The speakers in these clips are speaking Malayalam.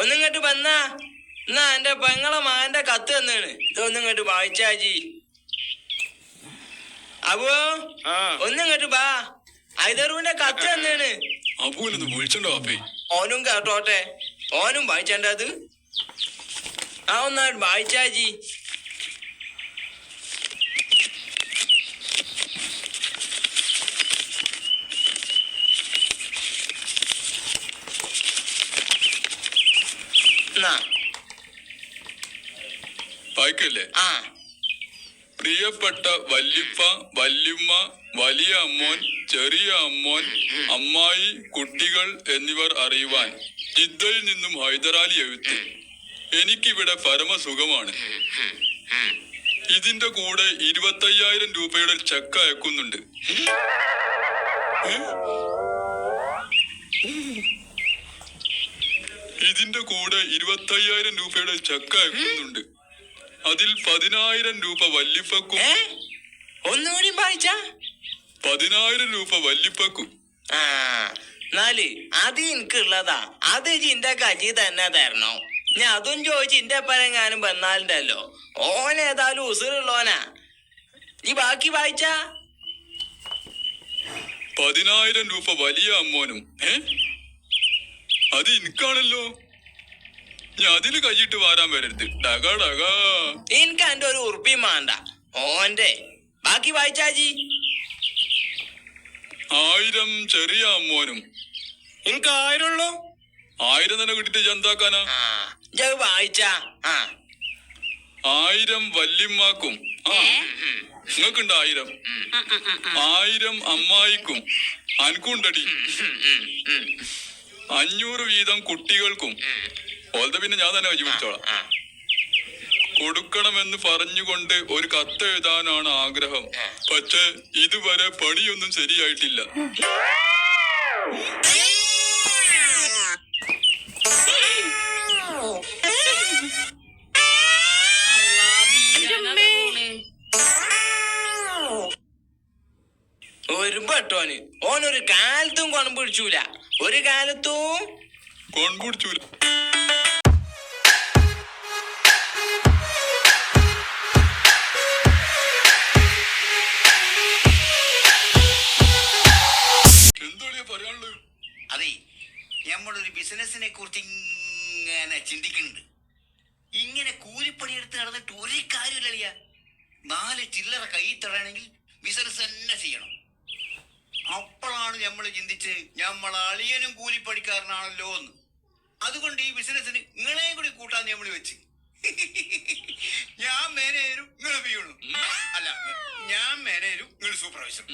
ഒന്നിങ്ങോട്ട് വന്നാ എന്നാ എന്റെ പെങ്ങളെ മകന്റെ കത്ത് തന്നാണ്. ഇതൊന്നിങ്ങോട്ട് വായിച്ചാജി അപ്പോ ഒന്നിങ്ങോട്ട് ബാ ഐതറുവിന്റെ കത്ത് തന്നാണ്. അബുവിനൊന്ന് വിളിച്ചണ്ടോ അപ്പേ ഓനും കേട്ടോട്ടെ. ഓനും വായിച്ചണ്ടത്? ആ ഒന്നായിട്ട് വായിച്ചാജി എന്നാ? വായിക്കല്ലേ? ആ. പ്രിയപ്പെട്ട വല്യപ്പ വല്യമ്മ വലിയ അമ്മോൻ ചെറിയ അമ്മോൻ അമ്മായി കുട്ടികൾ എന്നിവർ അറിയുവാൻ ജിദ്ദയിൽ നിന്നും ഹൈദരാലി എഴുത്തി. എനിക്കിവിടെ പരമസുഖമാണ്. ഇതിന്റെ കൂടെ ഇരുപത്തയ്യായിരം രൂപയുടെ ചെക്ക് അയക്കുന്നുണ്ട്. ഇതിന്റെ കൂടെ ഇരുപത്തയ്യായിരം രൂപയുടെ ചക്ക അയക്കുന്നുണ്ട്. അതിൽ പതിനായിരം രൂപ വല്ലിപ്പക്കും. ഒന്നുകൂടി വായിച്ച? പതിനായിരം രൂപ വല്ലിപ്പക്കും. ആ എന്നാൽ അത് എനിക്കുള്ളതാ. അത് ചിന്റെ കജി തന്നെ തരണം? ഞാൻ അതും ചോദിച്ച് ഇന്റെ പരങ്ങാനും വന്നാലുണ്ടല്ലോ. ഓൻ ഏതായാലും നീ ഈ ബാക്കി വായിച്ച? പതിനായിരം രൂപ വലിയ അമ്മോനും ഏ? അത് എനിക്കാണല്ലോ. ഞാൻ അതിൽ കൈയിട്ട് വാരാൻ വരരുത്. ഡക ഡക എനിക്ക് എന്റെ ഒരു ഉറുപ്പിയും വേണ്ട. ഓന്റെ ബാക്കി വായിച്ചാജി ആയിരം ചെറിയ അമ്മോനും. എനിക്ക് ആയിരുള്ളൂ ആയിരം തന്നെ കിട്ടിട്ട് എന്താക്കാനാ? വായിച്ച. ആയിരം വല്യമ്മാക്കും. നിങ്ങൾക്കുണ്ട് ആയിരം. ആയിരം അമ്മായിക്കും. അനക്കുണ്ടടി. അഞ്ഞൂറ് വീതം കുട്ടികൾക്കും ഓലത്തെ പിന്നെ ഞാൻ തന്നെ വിചാരിച്ചോളാം പിടിച്ചോളാം കൊടുക്കണമെന്ന് പറഞ്ഞുകൊണ്ട് ഒരു കത്ത് എഴുതാനാണ് ആഗ്രഹം. പക്ഷെ ഇതുവരെ പണിയൊന്നും ശരിയായിട്ടില്ല. ഒരു പെട്ടോന്. ഓനൊരു കാലത്തും കൊണം പിടിച്ചൂല. ഒരു കാലത്തും എന്താ പറയാനുള്ളത്? അതെ നമ്മളൊരു ബിസിനസിനെ കുറിച്ച് ഇങ്ങനെ ചിന്തിക്കുന്നുണ്ട്. ഇങ്ങനെ കൂലിപ്പണിയെടുത്ത് നടന്നിട്ട് ഒരു കാര്യമില്ല നാല് ചില്ലറ കൈ തടയണമെങ്കിൽ ബിസിനസ് തന്നെ ചെയ്യണം. അപ്പോഴാണ് നമ്മൾ ചിന്തിച്ച് നമ്മൾ അളിയനും കൂലിപ്പണിക്കാരനാണല്ലോ എന്ന്. അതുകൊണ്ട് ഈ ബിസിനസ്സിന് നിങ്ങളെയും കൂടി കൂട്ടാൻ നമ്മൾ വെച്ച്. ഞാൻ മേനേരും നിങ്ങൾ വീണു അല്ല ഞാൻ മേനേരും നിങ്ങൾ സൂപ്പർവൈസറും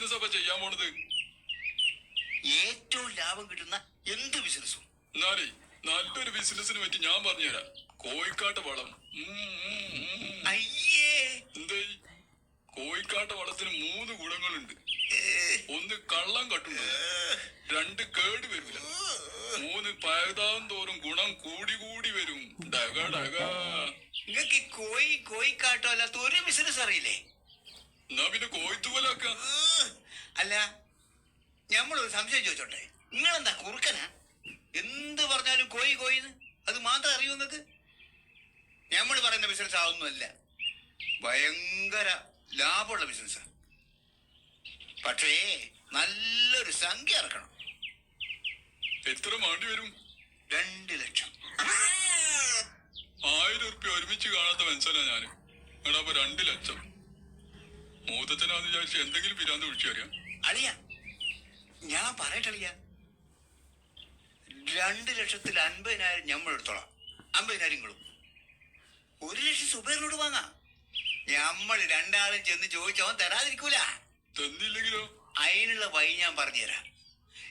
ബിസിനസ് അപ്പൊ ചെയ്യാൻ പോണത്? ഏറ്റവും ലാഭം കിട്ടുന്ന എന്ത് ബിസിനസ്സും? എന്നാലേ നല്ലൊരു ബിസിനസിനെ പറ്റി ഞാൻ പറഞ്ഞുതരാം. കോഴിക്കാട്ട് വളം ഉം, ഉം, ഉം. അയ്യേ എന്തേ കോഴിക്കാട്ട് വളത്തിന് മൂന്ന് ഗുണങ്ങളുണ്ട് ഒന്ന് കള്ളം കട്ടുണ്ടോ രണ്ട് കേട് വരില്ല മൂന്ന് പയതാം തോറും ഗുണം കൂടി കൂടി വരും ഡക ഡക നിങ്ങൾക്ക് ഈ കോഴി കോഴിക്കാട്ടോ അല്ലാത്ത ഒരു ബിസിനസ് അറിയില്ലേ എന്നാ പിന്നെ കോഴിത്തൂവലാക്ക ഏഹ്. അല്ല ഞമ്മളൊരു സംശയം ചോദിച്ചോട്ടെ? നിങ്ങളെന്താ കുറുക്കനാ? എന്ത് പറഞ്ഞാലും കോയി കോയിന്ന്? അത് മാത്രം അറിയൂ നിങ്ങൾക്ക് നമ്മൾ പറയുന്ന ബിസിനസ് ആവുന്നല്ല ഭയങ്കര ലാഭമുള്ള ബിസിനസ്സാ പക്ഷേ നല്ലൊരു സംഖ്യ ഇറക്കണം. എത്ര മാണ്ടി വരും? രണ്ട് ലക്ഷം. ആയിരം ഉറുപ്പ്യ ഒരുമിച്ച് കാണാത്ത മനസ്സിലാ ഞാൻ. എടാ അപ്പൊ രണ്ട് ലക്ഷം. മൂത്തച്ഛനാന്ന് വിചാരിച്ച് എന്തെങ്കിലും പിരാന്ത് വിളിച്ചറിയാം. അളിയ ഞാൻ പറയട്ടളിയ രണ്ട് ലക്ഷത്തിൽ അൻപതിനായിരം ഞമ്മൾ എടുത്തോളാം. അമ്പതിനായിരം നിങ്ങളും ഒരു ലക്ഷം സുബേറിനോട് വാങ്ങാം. ഞമ്മൾ രണ്ടാളും ചെന്ന് ചോദിച്ചവൻ തരാതിരിക്കൂല. തന്നില്ലെങ്കിലോ? അതിനുള്ള വഴി ഞാൻ പറഞ്ഞുതരാം.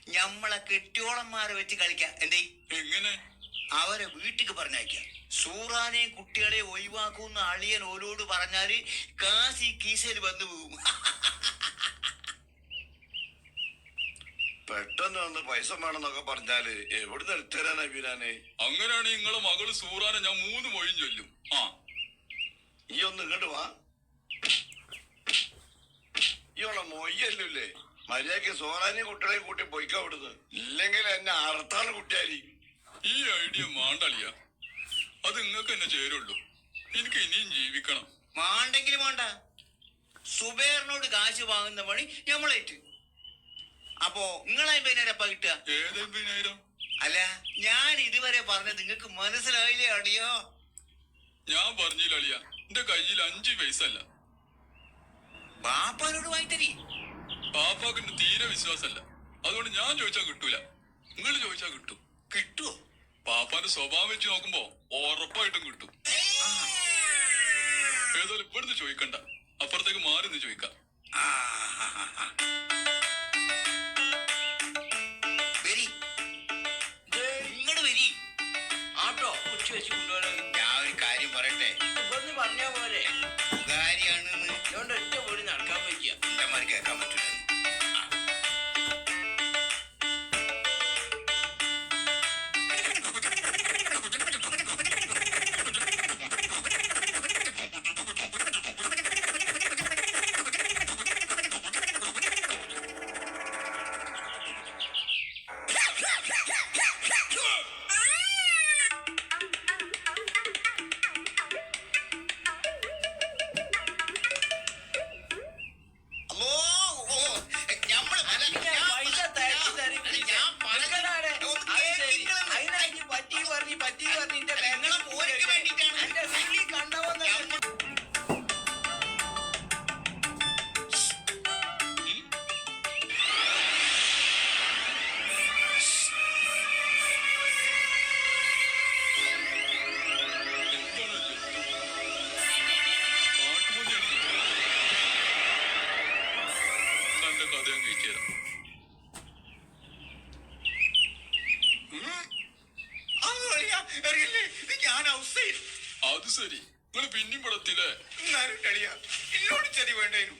ഞമ്മളെ കെട്ടിയോളന്മാരെ വെച്ച് കളിക്കാം. എന്തേ? എങ്ങനെ? അവരെ വീട്ടിക്ക് പറഞ്ഞയക്കാം. സൂറാനെയും കുട്ടികളെയും ഒഴിവാക്കുന്ന അളിയൻ ഓരോട് പറഞ്ഞാൽ കാശി കീശയിൽ വന്നു പോകും. പെട്ടെന്ന് വന്ന് പൈസ വേണമെന്നൊക്കെ പറഞ്ഞാൽ എവിടുന്ന് എടുത്തരാനാ വീരാനെ അങ്ങനെയാണ് നിങ്ങളെ മകൾ സൂറാനെ ഞാൻ മൂന്ന് മൊഴിയും ചൊല്ലും. ആ. ഈ ഒന്ന് ഇങ്ങോട്ട് വാ. ഇവളെ മൊയ്യല്ലേ മര്യാദയ്ക്ക് സോറാനെയും കുട്ടികളെയും കൂട്ടി പൊയ്ക്കാ വിടുന്നു ഇല്ലെങ്കിൽ എന്നെ അറുത്താണ് കുട്ടിയായിരിക്കും ഈ ഐഡിയ മാണ്ടളിയ. അത് നിങ്ങൾക്ക് എന്നെ ചേരുള്ളൂ. എനിക്ക് ഇനിയും ജീവിക്കണം. മാണ്ടെങ്കിലും വേണ്ട. സുബേറിനോട് കാശ് വാങ്ങുന്ന പണി ഞമ്മളേറ്റ്. അപ്പോ നിങ്ങളെ പേരപ്പ കിട്ടുക അല്ല ഞാൻ ഇതുവരെ പറഞ്ഞത് നിങ്ങൾക്ക് മനസ്സിലായില്ലേ അടിയോ ഞാൻ പറഞ്ഞില്ല അളിയ. എന്റെ കയ്യിൽ അഞ്ചു പൈസ അല്ല ബാപ്പാനോട് വായിത്തരി ബാപ്പാക്ക് തീരെ വിശ്വാസല്ല അതുകൊണ്ട് ഞാൻ ചോദിച്ചാ കിട്ടൂല. നിങ്ങൾ ചോദിച്ചാ കിട്ടും. കിട്ടുവോ? പാപ്പാന്റെ സ്വഭാവം വെച്ച് നോക്കുമ്പോ ഉറപ്പായിട്ടും കിട്ടും. ഏതായാലും ഇവിടുന്ന് ചോദിക്കണ്ട. അപ്പുറത്തേക്ക് മാറി നിന്ന് ചോദിക്കാം. വെച്ച് ഞാൻ ഒരു കാര്യം പറയട്ടെ? പറഞ്ഞാ പോരെ അറിയാം, അറിയില്ലേ? ഇത് ഞാൻ ഔസൈൻ. അത് ശരി. നിങ്ങൾ പിന്നെയും പെടത്തില്ലേ എന്നാലും കളിയാ, എന്നോട് ചതി വേണ്ടേനു.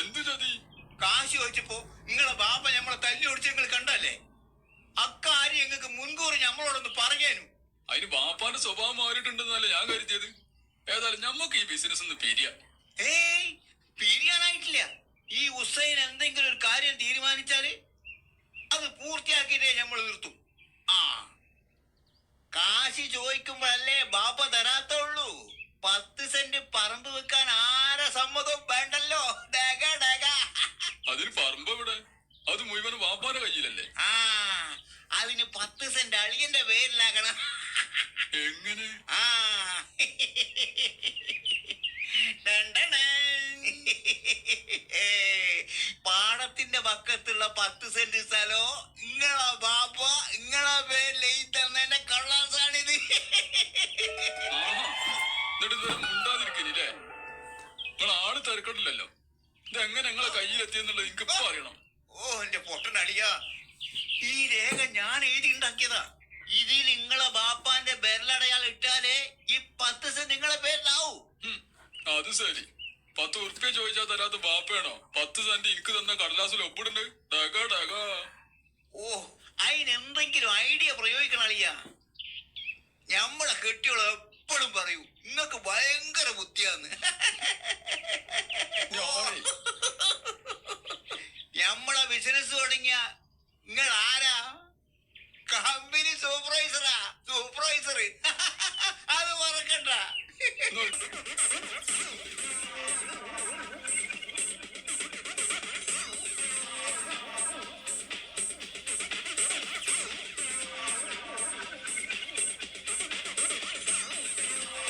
എന്ത് ചതി കാശ് ചോദിച്ചപ്പോ നിങ്ങളെ ബാപ്പ ഞമ്മളെ തല്ലി ഓടിച്ച് നിങ്ങൾ കണ്ടല്ലേ അക്കാര്യം ഞങ്ങൾക്ക് മുൻകൂർ ഞമ്മളോടൊന്ന് പറഞ്ഞേനു അതിന് ബാപ്പാന്റെ സ്വഭാവം മാറിയിട്ടുണ്ടെന്നല്ല ഞാൻ കരുതിയത്. ഏതായാലും ഞമ്മക്ക് ഈ ബിസിനസ് ഒന്ന് പിരിയാ. ഏയ് പിരിയാനായിട്ടില്ല. ഈ ഉസൈൻ എന്തെങ്കിലും ഒരു കാര്യം തീരുമാനിച്ചാൽ അത് പൂർത്തിയാക്കിയിട്ടേ നമ്മൾ നിർത്തും. ആ. കാശി ചോദിക്കുമ്പോഴല്ലേ ബാപ്പ തരാത്തുള്ളൂ. പത്ത് സെന്റ് പറമ്പ് വെക്കാൻ ആരെ സമ്മതവും വേണ്ടല്ലോ? അതിന് പറമ്പ് എവിടെ? അത് മുഴുവൻ ബാപ്പാന്റെ കയ്യിലല്ലേ? ആ. അതിന് പത്ത് സെന്റ് അളിയന്റെ പേരിലാകണം എങ്ങനെ? ആ. കയ്യിലെത്തിയെന്നുള്ളത് എനിക്ക് ഇപ്പൊ അറിയണം. ഓ എന്റെ പൊട്ടനടിയ ഈ രേഖ ഞാൻ എഴുതി ഉണ്ടാക്കിയതാ. ഇതിൽ നിങ്ങളെ ബാപ്പാന്റെ ബെരലടയാൾ ഇട്ടാലേ ഈ പത്ത് സെന്റ് നിങ്ങളെ പേരിലാവൂ. അത് ശരി. പത്ത് ഉറുപ്പ്യ ചോദിച്ചാൽ തരാത്ത ബാപ്പയാണോ? പത്ത് സെന്റ് എനിക്ക് തന്ന കടലാസിൽ ഒപ്പിടുണ്ട്. ഡക ഡക ഓ അതിനെന്തെങ്കിലും ഐഡിയ പ്രയോഗിക്കണം അളിയ. ഞമ്മളെ കെട്ടിയോൾ എപ്പോഴും പറയൂ നിങ്ങൾക്ക് ഭയങ്കര ബുദ്ധിയാന്ന്. നമ്മളെ ബിസിനസ് തുടങ്ങിയ നിങ്ങൾ ആരാ കമ്പനി സൂപ്പർവൈസറാ